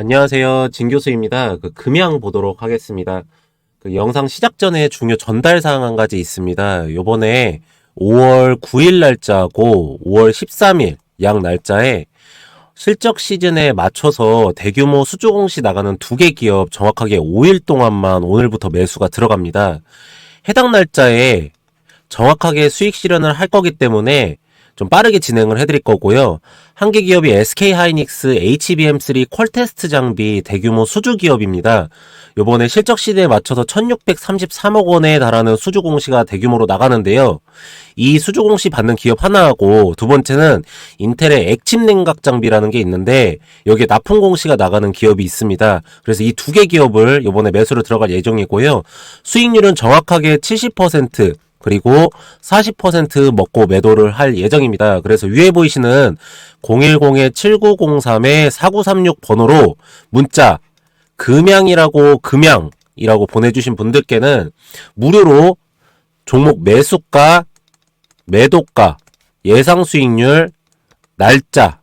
안녕하세요. 진 교수입니다. 그 금양 보도록 하겠습니다. 그 영상 시작 전에 중요 전달 사항 한 가지 있습니다. 요번에 5월 9일 날짜하고 5월 13일 양 날짜에 실적 시즌에 맞춰서 대규모 수주 공시 나가는 두 개 기업 정확하게 5일 동안만 오늘부터 매수가 들어갑니다. 해당 날짜에 정확하게 수익 실현을 할 거기 때문에 좀 빠르게 진행을 해드릴 거고요. 한개 기업이 SK 하이닉스 HBM3 퀄테스트 장비 대규모 수주 기업입니다. 요번에 실적 시대에 맞춰서 1633억 원에 달하는 수주 공시가 대규모로 나가는데요. 이 수주 공시 받는 기업 하나하고 두 번째는 인텔의 액침 냉각 장비라는 게 있는데 여기에 납품 공시가 나가는 기업이 있습니다. 그래서 이 두 개 기업을 요번에 매수로 들어갈 예정이고요. 수익률은 정확하게 70% 그리고 40% 먹고 매도를 할 예정입니다. 그래서 위에 보이시는 010-7903-4936 번호로 문자 금양이라고 금양이라고 보내주신 분들께는 무료로 종목 매수가, 매도가, 예상 수익률, 날짜,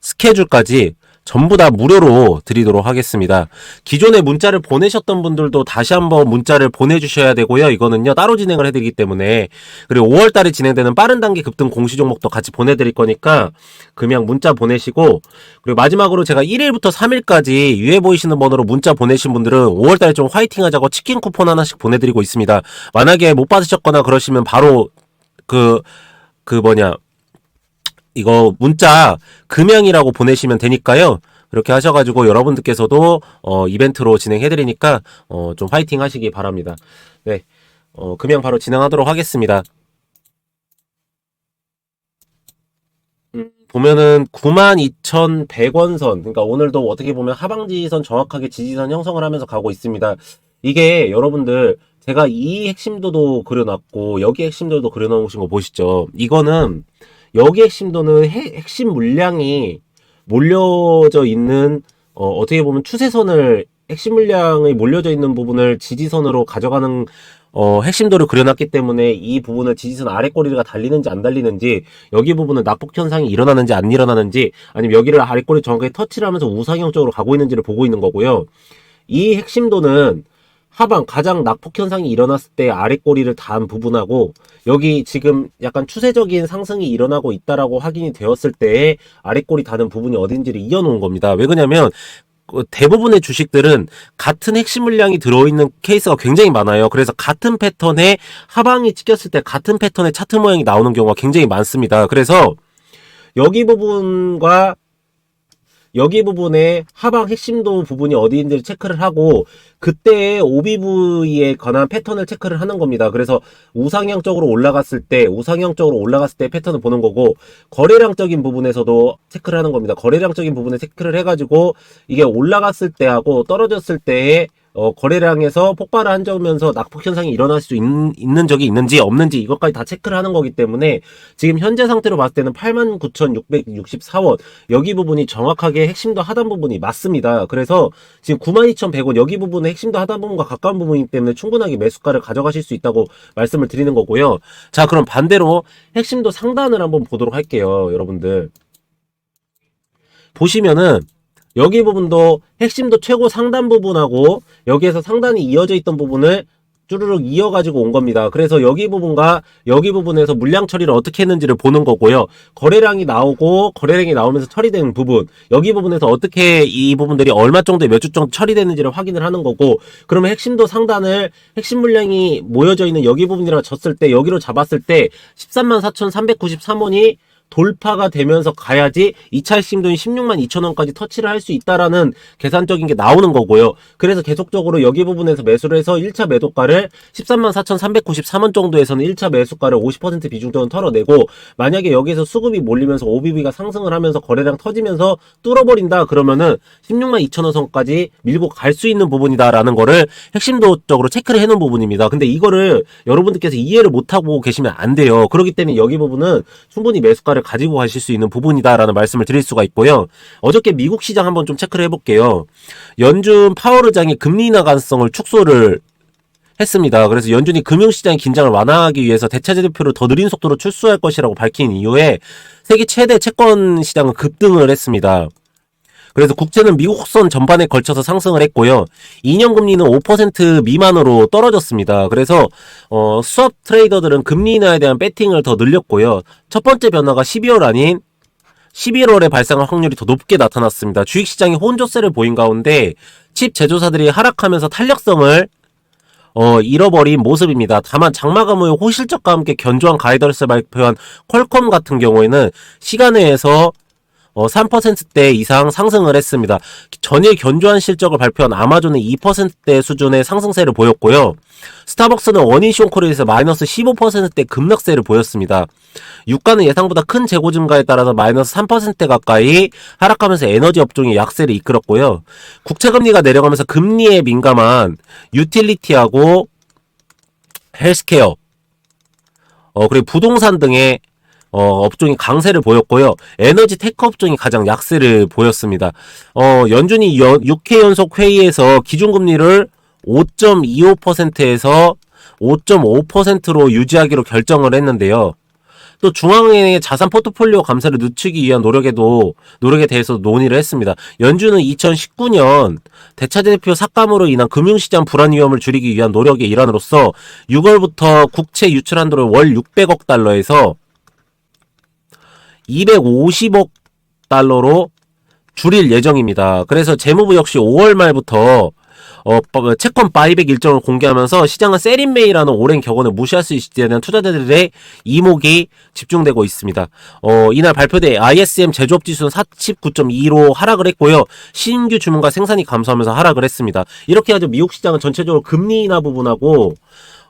스케줄까지 전부 다 무료로 드리도록 하겠습니다. 기존에 문자를 보내셨던 분들도 다시 한번 문자를 보내주셔야 되고요. 이거는요, 따로 진행을 해드리기 때문에. 그리고 5월 달에 진행되는 빠른 단계 급등 공시 종목도 같이 보내드릴 거니까, 그냥 문자 보내시고, 그리고 마지막으로 제가 1일부터 3일까지 위에 보이시는 번호로 문자 보내신 분들은 5월 달에 좀 화이팅 하자고 치킨 쿠폰 하나씩 보내드리고 있습니다. 만약에 못 받으셨거나 그러시면 바로 그, 그 뭐냐, 이거 문자 금양이라고 보내시면 되니까요. 그렇게 하셔가지고 여러분들께서도 어, 이벤트로 진행해드리니까 어, 좀 파이팅 하시기 바랍니다. 네, 어, 금양 바로 진행하도록 하겠습니다. 음, 보면은 92,100원 선, 그러니까 오늘도 어떻게 보면 하방지선 정확하게 지지선 형성을 하면서 가고 있습니다. 이게 여러분들 제가 이 핵심도도 그려놨고 여기 핵심도도 그려놓으신 거 보시죠. 이거는 여기 핵심도는 해, 핵심 물량이 몰려져 있는 어, 어떻게 보면 추세선을 핵심 물량이 몰려져 있는 부분을 지지선으로 가져가는 어, 핵심도를 그려놨기 때문에 이 부분을 지지선 아래 꼬리가 달리는지 안 달리는지 여기 부분은 낙폭 현상이 일어나는지 안 일어나는지 아니면 여기를 아래 꼬리 정확하게 터치를 하면서 우상형 쪽으로 가고 있는지를 보고 있는 거고요. 이 핵심도는 하방 가장 낙폭 현상이 일어났을 때 아래 꼬리를 닿은 부분하고 여기 지금 약간 추세적인 상승이 일어나고 있다라고 확인이 되었을 때 아래 꼬리 닿는 부분이 어딘지를 이어놓은 겁니다. 왜 그러냐면 그 대부분의 주식들은 같은 핵심 물량이 들어있는 케이스가 굉장히 많아요. 그래서 같은 패턴의 하방이 찍혔을 때 같은 패턴의 차트 모양이 나오는 경우가 굉장히 많습니다. 그래서 여기 부분과 여기 부분에 하방 핵심도 부분이 어디인지를 체크를 하고 그때의 OBV에 관한 패턴을 체크를 하는 겁니다. 그래서 우상향적으로 올라갔을 때 우상향적으로 올라갔을 때 패턴을 보는 거고 거래량적인 부분에서도 체크를 하는 겁니다. 거래량적인 부분에 체크를 해가지고 이게 올라갔을 때하고 떨어졌을 때의 어, 거래량에서 폭발을 한점면서 낙폭 현상이 일어날 수 있, 는 적이 있는지 없는지 이것까지 다 체크를 하는 거기 때문에 지금 현재 상태로 봤을 때는 89,664원 여기 부분이 정확하게 핵심도 하단 부분이 맞습니다. 그래서 지금 92,100원 여기 부분의 핵심도 하단 부분과 가까운 부분이기 때문에 충분하게 매수가를 가져가실 수 있다고 말씀을 드리는 거고요. 자 그럼 반대로 핵심도 상단을 한번 보도록 할게요. 여러분들 보시면은 여기 부분도 핵심도 최고 상단 부분하고 여기에서 상단이 이어져 있던 부분을 쭈르륵 이어가지고 온 겁니다. 그래서 여기 부분과 여기 부분에서 물량 처리를 어떻게 했는지를 보는 거고요. 거래량이 나오고 거래량이 나오면서 처리되는 부분 여기 부분에서 어떻게 이 부분들이 얼마 정도에 몇주 정도 처리되는지를 확인을 하는 거고 그러면 핵심도 상단을 핵심 물량이 모여져 있는 여기 부분이라 졌을 때 여기로 잡았을 때 13만 4,393원이 돌파가 되면서 가야지 2차 핵심돈이 16만 2천 원까지 터치를 할 수 있다라는 계산적인 게 나오는 거고요. 그래서 계속적으로 여기 부분에서 매수를 해서 1차 매도가를 13만 4,393원 정도에서는 1차 매수가를 50% 비중 정도 털어내고 만약에 여기서 수급이 몰리면서 OBB가 상승을 하면서 거래량 터지면서 뚫어버린다 그러면은 16만 2천 원 선까지 밀고 갈 수 있는 부분이다라는 거를 핵심도적으로 체크를 해놓은 부분입니다. 근데 이거를 여러분들께서 이해를 못하고 계시면 안 돼요. 그렇기 때문에 여기 부분은 충분히 매수가 효과를 가지고 가실 수 있는 부분이다라는 말씀을 드릴 수가 있고요. 어저께 미국 시장 한번 좀 체크를 해볼게요. 연준 파월 의장이 금리 인하 가능성을 축소를 했습니다. 그래서 연준이 금융시장의 긴장을 완화하기 위해서 대차제 대표를 더 느린 속도로 출소할 것이라고 밝힌 이후에 세계 최대 채권 시장은 급등을 했습니다. 그래서 국채는 미국선 전반에 걸쳐서 상승을 했고요. 2년 금리는 5% 미만으로 떨어졌습니다. 그래서 어, 수업 트레이더들은 금리 인하에 대한 배팅을 더 늘렸고요. 첫 번째 변화가 12월 아닌 11월에 발생할 확률이 더 높게 나타났습니다. 주식시장이 혼조세를 보인 가운데 칩 제조사들이 하락하면서 탄력성을 어, 잃어버린 모습입니다. 다만 장마감의 호실적과 함께 견조한 가이던스를 발표한 퀄컴 같은 경우에는 시간외에서 어, 3%대 이상 상승을 했습니다. 전일 견조한 실적을 발표한 아마존은 2%대 수준의 상승세를 보였고요. 스타벅스는 원인 쇼크에서 마이너스 15%대 급락세를 보였습니다. 유가는 예상보다 큰 재고 증가에 따라서 마이너스 3% 가까이 하락하면서 에너지 업종이 약세를 이끌었고요. 국채 금리가 내려가면서 금리에 민감한 유틸리티하고 헬스케어, 어, 그리고 부동산 등의 어, 업종이 강세를 보였고요. 에너지 테크 업종이 가장 약세를 보였습니다. 어, 연준이 연, 6회 연속 회의에서 기준금리를 5.25%에서 5.5%로 유지하기로 결정을 했는데요. 또 중앙은행의 자산 포트폴리오 감사를 늦추기 위한 노력에도 노력에 대해서 논의를 했습니다. 연준은 2019년 대차대표 삭감으로 인한 금융시장 불안 위험을 줄이기 위한 노력의 일환으로서 6월부터 국채 유출 한도를 월 600억 달러에서 250억 달러로 줄일 예정입니다. 그래서 재무부 역시 5월 말부터 어, 어, 채권 바이백 일정을 공개하면서 시장은 세린메이라는 오랜 격언을 무시할 수 있을지에 대한 투자자들의 이목이 집중되고 있습니다. 어, 이날 발표된 ISM 제조업 지수는 49.2로 하락을 했고요. 신규 주문과 생산이 감소하면서 하락을 했습니다. 이렇게 아주 미국 시장은 전체적으로 금리 인하 부분하고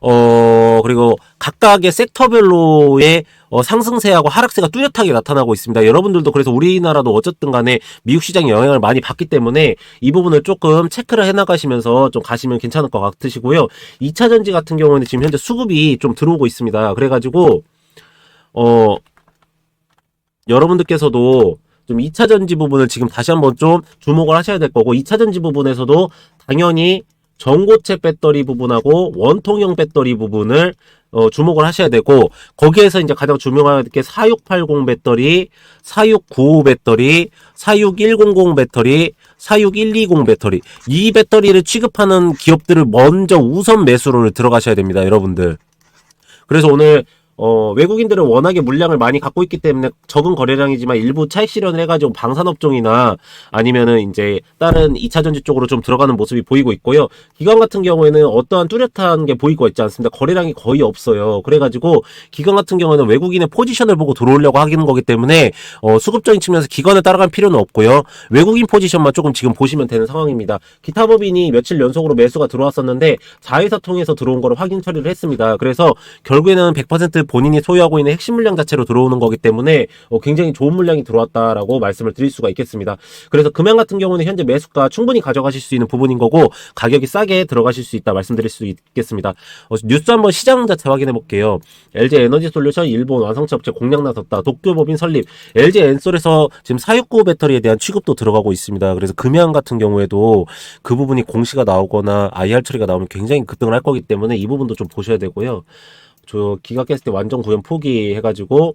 어, 그리고 각각의 섹터별로의 어, 상승세하고 하락세가 뚜렷하게 나타나고 있습니다. 여러분들도 그래서 우리나라도 어쨌든 간에 미국 시장에 영향을 많이 받기 때문에 이 부분을 조금 체크를 해 나가시면서 좀 가시면 괜찮을 것 같으시고요. 2차 전지 같은 경우는 지금 현재 수급이 좀 들어오고 있습니다. 그래가지고, 어, 여러분들께서도 좀 2차 전지 부분을 지금 다시 한번 좀 주목을 하셔야 될 거고, 2차 전지 부분에서도 당연히 전고체 배터리 부분하고 원통형 배터리 부분을 어, 주목을 하셔야 되고 거기에서 이제 가장 중요한 게 4680 배터리, 4695 배터리, 46100 배터리, 46120 배터리 이 배터리를 취급하는 기업들을 먼저 우선 매수를 들어가셔야 됩니다, 여러분들. 그래서 오늘 어, 외국인들은 워낙에 물량을 많이 갖고 있기 때문에 적은 거래량이지만 일부 차익 실현을 해가지고 방산업종이나 아니면은 이제 다른 2차 전지 쪽으로 좀 들어가는 모습이 보이고 있고요. 기관 같은 경우에는 어떠한 뚜렷한 게 보이고 있지 않습니다. 거래량이 거의 없어요. 그래가지고 기관 같은 경우에는 외국인의 포지션을 보고 들어오려고 하기는 거기 때문에 어, 수급적인 측면에서 기관을 따라갈 필요는 없고요. 외국인 포지션만 조금 지금 보시면 되는 상황입니다. 기타 법인이 며칠 연속으로 매수가 들어왔었는데 자회사 통해서 들어온 거를 확인 처리를 했습니다. 그래서 결국에는 100% 본인이 소유하고 있는 핵심 물량 자체로 들어오는 거기 때문에 어, 굉장히 좋은 물량이 들어왔다라고 말씀을 드릴 수가 있겠습니다. 그래서 금양 같은 경우는 현재 매수가 충분히 가져가실 수 있는 부분인 거고 가격이 싸게 들어가실 수 있다 말씀드릴 수 있겠습니다. 어, 뉴스 한번 시장 자체 확인해 볼게요. LG 에너지 솔루션 일본 완성차 업체 공략 나섰다. 도쿄법인 설립. LG 엔솔에서 지금 469 배터리에 대한 취급도 들어가고 있습니다. 그래서 금양 같은 경우에도 그 부분이 공시가 나오거나 IR 처리가 나오면 굉장히 급등을 할 거기 때문에 이 부분도 좀 보셔야 되고요. 저 기가 깼을 때 완전 구현 포기해가지고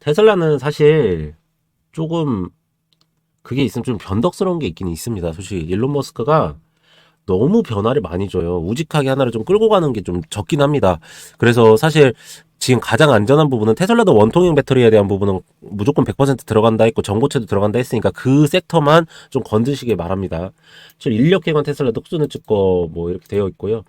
테슬라는 사실 조금 그게 있으면 좀 변덕스러운 게 있긴 있습니다. 솔직히 일론 머스크가 너무 변화를 많이 줘요. 우직하게 하나를 좀 끌고 가는 게 좀 적긴 합니다. 그래서 사실 지금 가장 안전한 부분은 테슬라도 원통형 배터리에 대한 부분은 무조건 100% 들어간다 했고 전고체도 들어간다 했으니까 그 섹터만 좀 건드시길 바랍니다. 지금 인력개관 테슬라 뚝수는 찍고 뭐 이렇게 되어 있고요.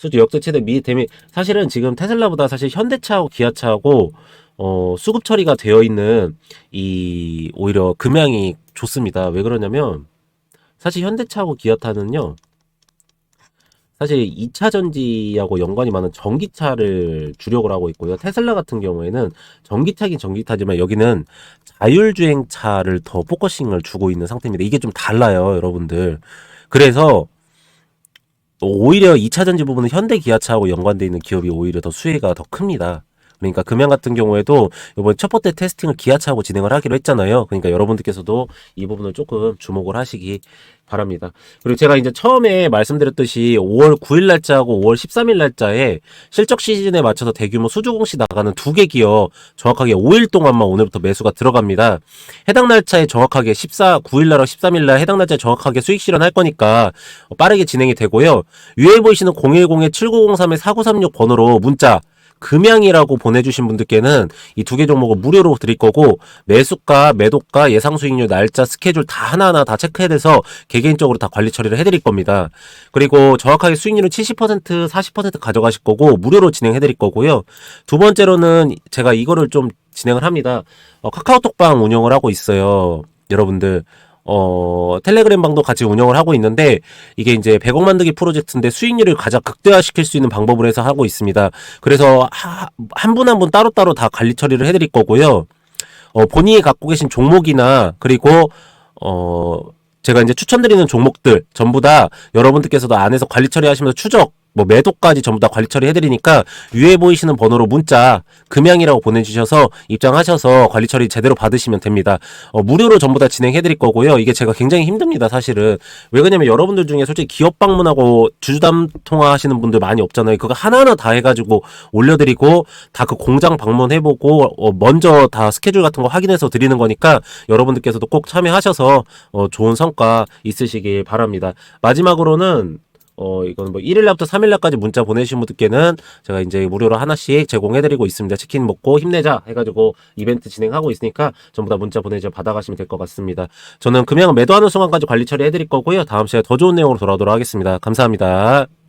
솔직히 역대 최대 미 대미 사실은 지금 테슬라보다 사실 현대차하고 기아차하고 어 수급 처리가 되어 있는 이 오히려 금양이 좋습니다. 왜 그러냐면 사실 현대차하고 기아차는요. 사실 2차 전지하고 연관이 많은 전기차를 주력을 하고 있고요. 테슬라 같은 경우에는 전기차긴 전기차지만 여기는 자율주행차를 더 포커싱을 주고 있는 상태입니다. 이게 좀 달라요, 여러분들. 그래서 오히려 2차 전지 부분은 현대 기아차하고 연관되어 있는 기업이 오히려 더 수혜가 더 큽니다. 그러니까 금양 같은 경우에도 이번 첫 번째 테스팅을 기아차하고 진행을 하기로 했잖아요. 그러니까 여러분들께서도 이 부분을 조금 주목을 하시기 바랍니다. 그리고 제가 이제 처음에 말씀드렸듯이 5월 9일 날짜하고 5월 13일 날짜에 실적 시즌에 맞춰서 대규모 수주 공시 나가는 두 개 기업 정확하게 5일 동안만 오늘부터 매수가 들어갑니다. 해당 날짜에 정확하게 14, 9일 날하고 13일 날 해당 날짜에 정확하게 수익 실현할 거니까 빠르게 진행이 되고요. 위에 보이시는 010-7903-4936 번호로 문자 금양이라고 보내주신 분들께는 이 두 개 종목을 무료로 드릴 거고 매수가, 매도가, 예상 수익률, 날짜, 스케줄 다 하나하나 다 체크해서 개개인적으로 다 관리 처리를 해드릴 겁니다. 그리고 정확하게 수익률은 70%, 40% 가져가실 거고 무료로 진행해드릴 거고요. 두 번째로는 제가 이거를 좀 진행을 합니다. 어, 카카오톡방 운영을 하고 있어요. 여러분들. 어, 텔레그램 방도 같이 운영을 하고 있는데, 이게 이제 100억 만들기 프로젝트인데 수익률을 가장 극대화시킬 수 있는 방법을 해서 하고 있습니다. 그래서 한분 한 분 따로따로 다 관리 처리를 해드릴 거고요. 어, 본인이 갖고 계신 종목이나, 그리고, 어, 제가 이제 추천드리는 종목들 전부 다 여러분들께서도 안에서 관리 처리하시면서 추적, 뭐 매도까지 전부 다 관리 처리해드리니까 위에 보이시는 번호로 문자 금양이라고 보내주셔서 입장하셔서 관리 처리 제대로 받으시면 됩니다. 어, 무료로 전부 다 진행해드릴 거고요. 이게 제가 굉장히 힘듭니다, 사실은. 왜 그러냐면 여러분들 중에 솔직히 기업 방문하고 주주담 통화하시는 분들 많이 없잖아요. 그거 하나하나 다 해가지고 올려드리고 다 그 공장 방문해보고 어, 먼저 다 스케줄 같은 거 확인해서 드리는 거니까 여러분들께서도 꼭 참여하셔서 어, 좋은 성과 있으시길 바랍니다. 마지막으로는 어, 이거는 뭐 1일 날부터 3일 날까지 문자 보내주신 분들께는 제가 이제 무료로 하나씩 제공해드리고 있습니다. 치킨 먹고 힘내자 해가지고 이벤트 진행하고 있으니까 전부 다 문자 보내줘 받아가시면 될 것 같습니다. 저는 금양 매도하는 순간까지 관리 처리해드릴 거고요. 다음 시간에 더 좋은 내용으로 돌아오도록 하겠습니다. 감사합니다.